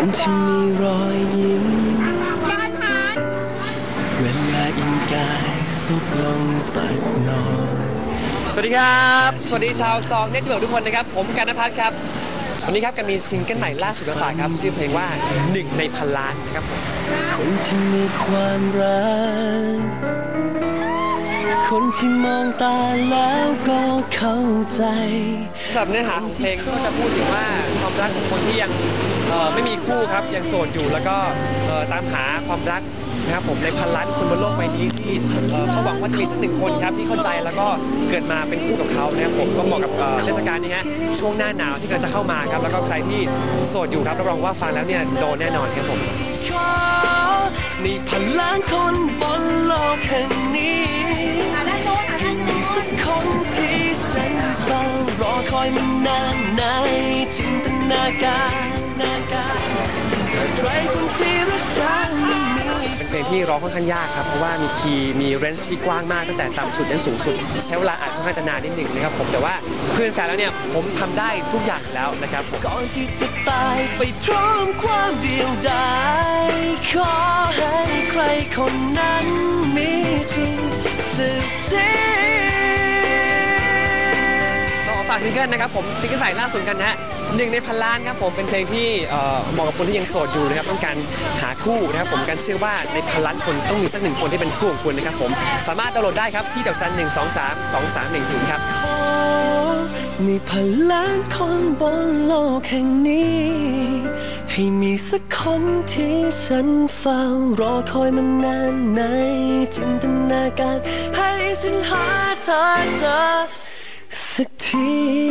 คนที่มีรอยยิ้มการหันเวลาอิงกายซุกลงตักนอน สวัสดีครับ สวัสดีชาวซองเน็ตเวิร์กทุกคนนะครับ ผมกันนพัฒน์ครับ วันนี้ครับกันมีซิงเกิลใหม่ล่าสุดมาฝากครับ ชื่อเพลงว่าหนึ่งในพันล้านนะครับผมคนที่มีความรัก คนที่มองตาแล้วก็เข้าใจสำหรับเนื้อหาของเพลงก็จะพูดถึงว่าความรักของคนที่ยังเอ่อไม่มีคู่ครับยังโสดอยู่แล้วก็เอ่อตามหาความรักนะครับผมในพันล้านคนบนโลกใบนี้ที่เอ่อเขาหวังว่าจะมีสักหนึ่งคนครับที่เข้าใจแล้วก็เกิดมาเป็นคู่กับเขานะครับผมก็เหมาะกับเอ่อเทศกาลนี้ฮะช่วงหน้าหนาวที่กำลังจะเข้ามาครับแล้วก็ใครที่โสดอยู่ครับรับรองว่าฟังแล้วเนี่ยโดนแน่นอนครับผมขอในพันล้านคนบน นานในจินตนาการนาการแต่ใครคนที่รักฉันมีเป็นเพลงที่ร้องค่อนข้างยากครับ เพราะว่ามีคีย์มีเรนจ์ที่กว้างมากตั้งแต่ต่ำสุดจนสูงสุด ใช้เวลาอัดค่อนข้างจะนานนิดหนึ่งนะครับผมแต่ว่าเพื่อนแฟนแล้วเนี่ยผมทำได้ทุกอย่างอยู่แล้วนะครับผม ก่อนที่จะตายไปพร้อมความเดียวดายขอให้ใครคนนั้นมีจริงสึกจากซิงเกิลนะครับผมซิงเกิลใหม่ล่าสุดกันนะฮะหนึ่งในพันล้านครับผมเป็นเพลงที่เอ่อเหมาะกับคนที่ยังโสดอยู่นะครับต้องการหาคู่นะครับผมกันเชื่อว่าในพันล้านคนต้องมีสักหนึ่งคนที่เป็นคู่ของคุณนะครับผมสามารถดาวน์โหลดได้ครับที่ดอกจันหนึ่งสองสามสองสามหนึ่งศูนย์ครับขอมีพลังคนบนโลกแห่งนี้ ให้มีสักคนที่ฉันเฝ้ารอคอยมานานในจินตนาการ ให้ฉันหาเธอเจอ สักที